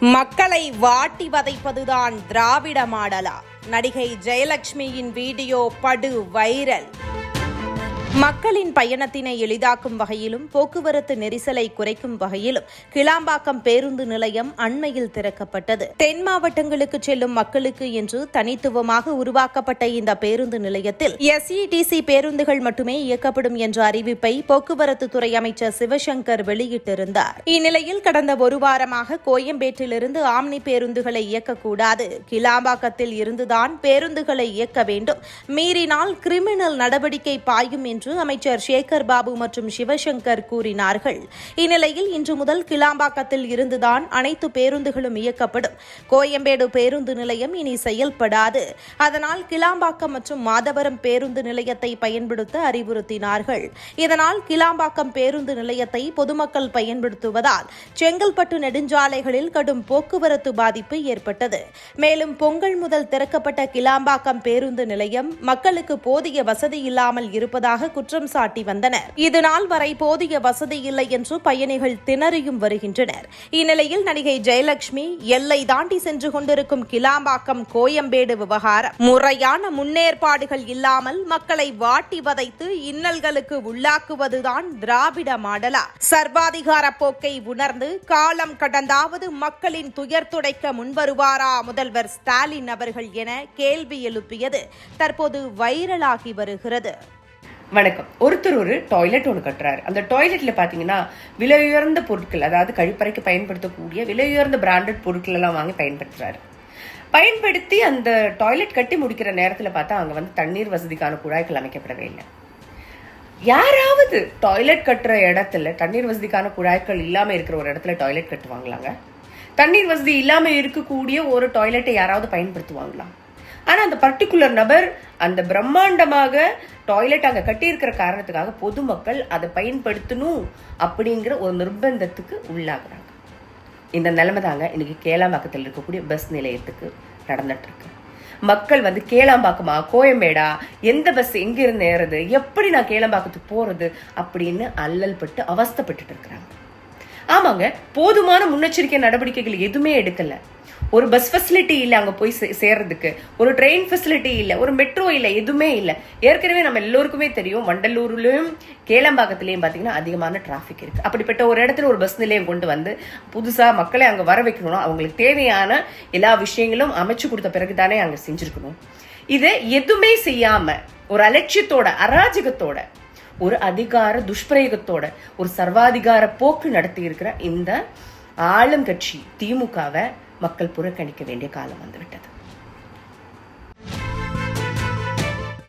மக்களை வாட்டி வதைப்பதுதான் திராவிட மாடலா. நடிகை ஜெயலட்சுமியின் வீடியோ படு வைரல். மக்களின் பயணத்தினை எளிதாக்கும் வகையிலும் போக்குவரத்து நெரிசலை குறைக்கும் வகையிலும் கிளாம்பாக்கம் பேருந்து நிலையம் அண்மையில் திறக்கப்பட்டது. தென் மாவட்டங்களுக்கு செல்லும் மக்களுக்கு என்று தனித்துவமாக உருவாக்கப்பட்ட இந்த பேருந்து நிலையத்தில் எஸ்இடிசி பேருந்துகள் மட்டுமே இயக்கப்படும் என்ற அறிவிப்பை போக்குவரத்து துறை அமைச்சர் சிவசங்கர் வெளியிட்டிருந்தார். இந்நிலையில் கடந்த ஒரு வாரமாக கோயம்பேட்டிலிருந்து ஆம்னி பேருந்துகளை இயக்கக்கூடாது. கிளாம்பாக்கத்தில் இருந்துதான் பேருந்துகளை இயக்க வேண்டும். மீறினால் கிரிமினல் நடவடிக்கை பாயும் என்று என்று அமைச்சர் சேகர் பாபு மற்றும் சிவசங்கர் கூறினார்கள். இந்நிலையில் இன்று முதல் கிளாம்பாக்கத்தில் இருந்துதான் அனைத்து பேருந்துகளும் இயக்கப்படும். கோயம்பேடு பேருந்து நிலையம் இனி செயல்படாது. அதனால் கிளாம்பாக்கம் மற்றும் மாதவரம் பேருந்து நிலையத்தை பயன்படுத்த அறிவுறுத்தினார்கள். இதனால் கிளாம்பாக்கம் பேருந்து நிலையத்தை பொதுமக்கள் பயன்படுத்துவதால் செங்கல்பட்டு நெடுஞ்சாலைகளில் கடும் போக்குவரத்து பாதிப்பு ஏற்பட்டது. மேலும் பொங்கல் முதல் திறக்கப்பட்ட கிளாம்பாக்கம் பேருந்து நிலையம் மக்களுக்கு போதிய வசதி இல்லாமல் இருப்பதாக குற்றம் சாட்டி வந்தனர். இது நாள் வரை போதிய வசதி இல்லை என்று பயணிகள் திணறியும் வருகின்றனர். இந்நிலையில் நடிகை ஜெயலட்சுமி எல்லை தாண்டி சென்று கொண்டிருக்கும் கிளாம்பாக்கம் கோயம்பேடு விவகாரம். முறையான முன்னேற்பாடுகள் இல்லாமல் மக்களை வாட்டி வதைத்து இன்னல்களுக்கு உள்ளாக்குவதுதான் திராவிட மாடலா. சர்வாதிகார போக்கை உணர்ந்து காலம் கடந்தாவது மக்களின் துயர் துடைக்க முன்வருவாரா முதல்வர் ஸ்டாலின் அவர்கள் என கேள்வி எழுப்பியது தற்போது வைரலாகி வருகிறது. வணக்கம். ஒருத்தர் ஒரு டாய்லெட் ஒன்று கட்டுறாரு. அந்த டாய்லெட்டில் பார்த்தீங்கன்னா விலை உயர்ந்த பொருட்கள் அதாவது கழிப்பறைக்கு பயன்படுத்தக்கூடிய விலை உயர்ந்த பிராண்டட் பொருட்கள் எல்லாம் வாங்கி பயன்படுத்துறாரு. பயன்படுத்தி அந்த டாய்லெட் கட்டி முடிக்கிற நேரத்தில் பார்த்தா அங்கே வந்து தண்ணீர் வசதிக்கான குழாய்கள் அமைக்கப்படவே இல்லை. யாராவது டாய்லெட் கட்டுற இடத்துல தண்ணீர் வசதிக்கான குழாய்கள் இல்லாமல் இருக்கிற ஒரு இடத்துல டாய்லெட் கட்டுவாங்களாங்க? தண்ணீர் வசதி இல்லாமல் இருக்கக்கூடிய ஒரு டாய்லெட்டை யாராவது பயன்படுத்துவாங்களா? ஆனால் அந்த பர்டிகுலர் நபர் அந்த பிரம்மாண்டமாக டாய்லெட் அங்கே கட்டியிருக்கிற காரணத்துக்காக பொதுமக்கள் அதை பயன்படுத்தணும் அப்படிங்கிற ஒரு நிர்பந்தத்துக்கு உள்ளாகிறாங்க. இந்த நிலைமை தாங்க இன்னைக்கு கேளாம்பாக்கத்தில் இருக்கக்கூடிய பஸ் நிலையத்துக்கு நடந்துட்டுருக்கு. மக்கள் வந்து கேளாம்பாக்கமா கோயம்பேடா எந்த பஸ் எங்கேருந்து ஏறுறது எப்படி நான் கேளாம்பாக்கத்துக்கு போகிறது அப்படின்னு அல்லல் பட்டு அவஸ்தப்பட்டுட்டு இருக்கிறாங்க. ஆமாங்க போதுமான முன்னெச்சரிக்கை நடவடிக்கைகள் எதுவுமே எடுக்கலை. ஒரு பஸ் ஃபெசிலிட்டி இல்லை அங்கே போய் சே- சேர்றதுக்கு. ஒரு ட்ரெயின் ஃபெசிலிட்டி இல்லை ஒரு மெட்ரோ இல்லை எதுவுமே இல்லை. ஏற்கனவே நம்ம எல்லோருக்குமே தெரியும் வண்டலூர்லேயும் கேளம்பாக்கத்துலேயும் பார்த்தீங்கன்னா அதிகமான டிராஃபிக் இருக்குது அப்படிப்பட்ட ஒரு இடத்துல ஒரு பஸ் நிலையம் கொண்டு வந்து புதுசாக மக்களை அங்கே வர வைக்கணும்னா அவங்களுக்கு தேவையான எல்லா விஷயங்களும் அமைச்சு கொடுத்த பிறகு தானே அங்கே செஞ்சுருக்கணும். இது எதுவுமே செய்யாமல் ஒரு அலட்சியத்தோட அராஜகத்தோட ஒரு அதிகார துஷ்பிரயோகத்தோட ஒரு சர்வாதிகார போக்கு நடத்தி இருக்கிற இந்த ஆளும் கட்சி திமுகவை மக்கள் புறக்கணிக்க வேண்டிய காலம் வந்துவிட்டது.